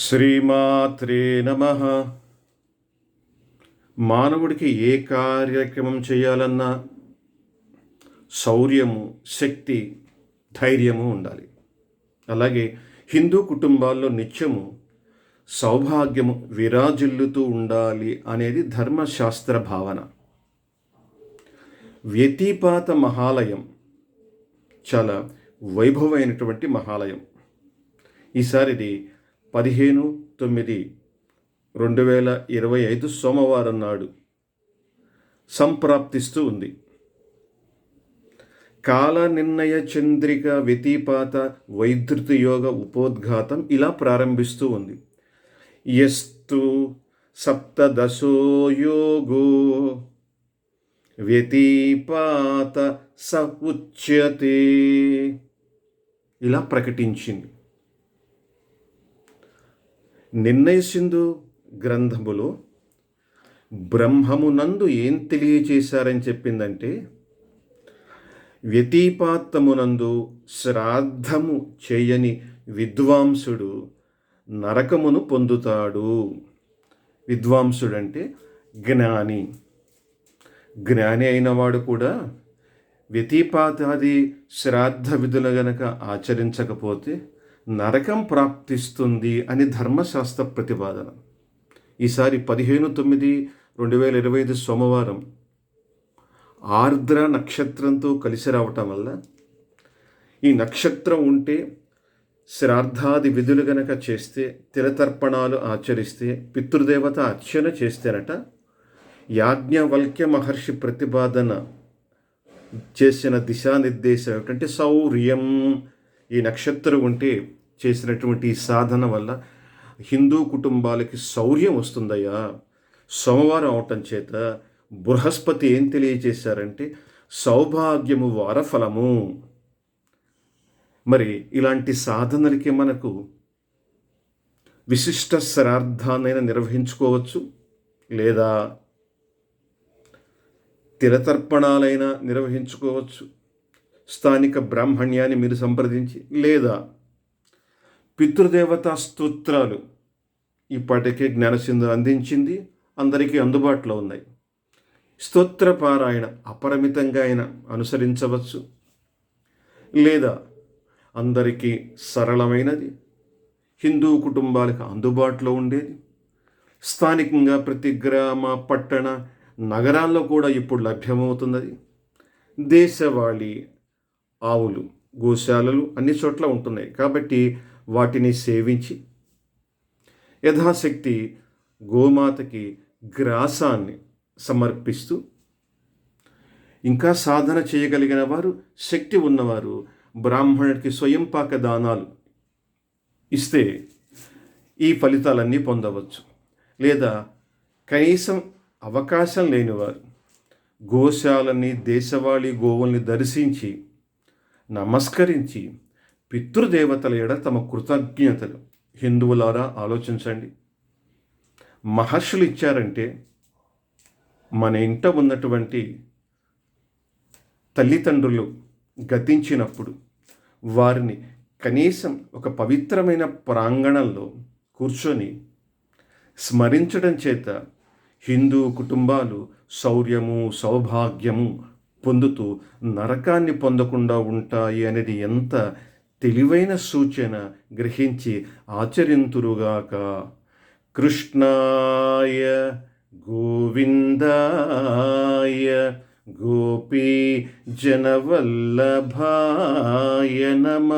శ్రీమాత్రే నమ. మానవుడికి ఏ కార్యక్రమం చేయాలన్నా శౌర్యము శక్తి ధైర్యము ఉండాలి. అలాగే హిందూ కుటుంబాల్లో నిత్యము సౌభాగ్యము విరాజిల్లుతూ ఉండాలి అనేది ధర్మశాస్త్ర భావన. వ్యతిపాత మహాలయం చాలా వైభవమైనటువంటి మహాలయం. ఈసారిది పదిహేను తొమ్మిది రెండు వేల ఇరవై ఐదు సోమవారం నాడు సంప్రాప్తిస్తూ ఉంది. కాల నిర్ణయ చంద్రిక వ్యతిపాత వైద్యుత యోగ ఉపోద్ఘాతం ఇలా ప్రారంభిస్తూ ఉంది. ఎస్తు సప్తదశో యోగో వ్యతిపాత స ఉచ్యతే ఇలా ప్రకటించింది. నిర్ణయసింధు గ్రంథములో బ్రహ్మమునందు ఏం తెలియచేశారని చెప్పిందంటే వ్యతిపాత్తమునందు శ్రాద్ధము చేయని విద్వాంసుడు నరకమును పొందుతాడు. విద్వాంసుడంటే జ్ఞాని. జ్ఞాని అయినవాడు కూడా వ్యతిపాతాది శ్రాద్ధ విధులు గనక ఆచరించకపోతే నరకం ప్రాప్తిస్తుంది అని ధర్మశాస్త్ర ప్రతిపాదన. ఈసారి పదిహేను తొమ్మిది రెండు వేల ఇరవై ఐదు సోమవారం ఆర్ద్ర నక్షత్రంతో కలిసి రావటం వల్ల ఈ నక్షత్రం ఉంటే శ్రాద్ధాది విధులు గనక చేస్తే తిలతర్పణాలు ఆచరిస్తే పితృదేవత అర్చన చేస్తేనట యాజ్ఞవల్క్య మహర్షి ప్రతిపాదన చేసిన దిశానిర్దేశం ఏమిటంటే శౌర్యం ఈ నక్షత్రం ఉంటే చేసినటువంటి సాధన వల్ల హిందూ కుటుంబాలకి శౌర్యం వస్తుందయ్యా. సోమవారం అవటం చేత బృహస్పతి ఏం తెలియజేశారంటే సౌభాగ్యము వారఫలము. మరి ఇలాంటి సాధనలకి మనకు విశిష్ట శ్రార్థాన్నైనా నిర్వహించుకోవచ్చు లేదా తిరతర్పణాలైనా నిర్వహించుకోవచ్చు స్థానిక బ్రాహ్మణ్యాన్ని మీరు సంప్రదించి లేదా పితృదేవతా స్తోత్రాలు ఇప్పటికే జ్ఞానసింధు అందించింది అందరికీ అందుబాటులో ఉన్నాయి. స్తోత్ర పారాయణ అపరిమితంగా ఆయన అనుసరించవచ్చు. లేదా అందరికీ సరళమైనది హిందూ కుటుంబాలకు అందుబాటులో ఉండేది. స్థానికంగా ప్రతి గ్రామ పట్టణ నగరాల్లో కూడా ఇప్పుడు లభ్యమవుతున్నది. దేశవాళీ ఆవులు గోశాలలు అన్ని చోట్ల ఉంటున్నాయి. కాబట్టి వాటిని సేవించి యథాశక్తి గోమాతకి గ్రాసాన్ని సమర్పిస్తూ ఇంకా సాధన చేయగలిగిన వారు శక్తి ఉన్నవారు బ్రాహ్మణుడికి స్వయంపాక దానాలు ఇస్తే ఈ ఫలితాలన్నీ పొందవచ్చు. లేదా కనీసం అవకాశం లేనివారు గోశాలని దేశవాళీ గోవుల్ని దర్శించి నమస్కరించి పితృదేవతల ఎడ తమ కృతజ్ఞతలు. హిందువులారా ఆలోచించండి. మహర్షులు ఇచ్చారంటే మన ఇంట ఉన్నటువంటి తల్లిదండ్రులు గతించినప్పుడు వారిని కనీసం ఒక పవిత్రమైన ప్రాంగణంలో కూర్చొని స్మరించడం చేత హిందూ కుటుంబాలు శౌర్యము సౌభాగ్యము పొందుతూ నరకాన్ని పొందకుండా ఉంటాయి అనేది ఎంత తెలివైన సూచన గ్రహించి ఆచరింతురుగాక. కృష్ణాయ గోవిందాయ గోపీ జనవల్లభాయ నమ.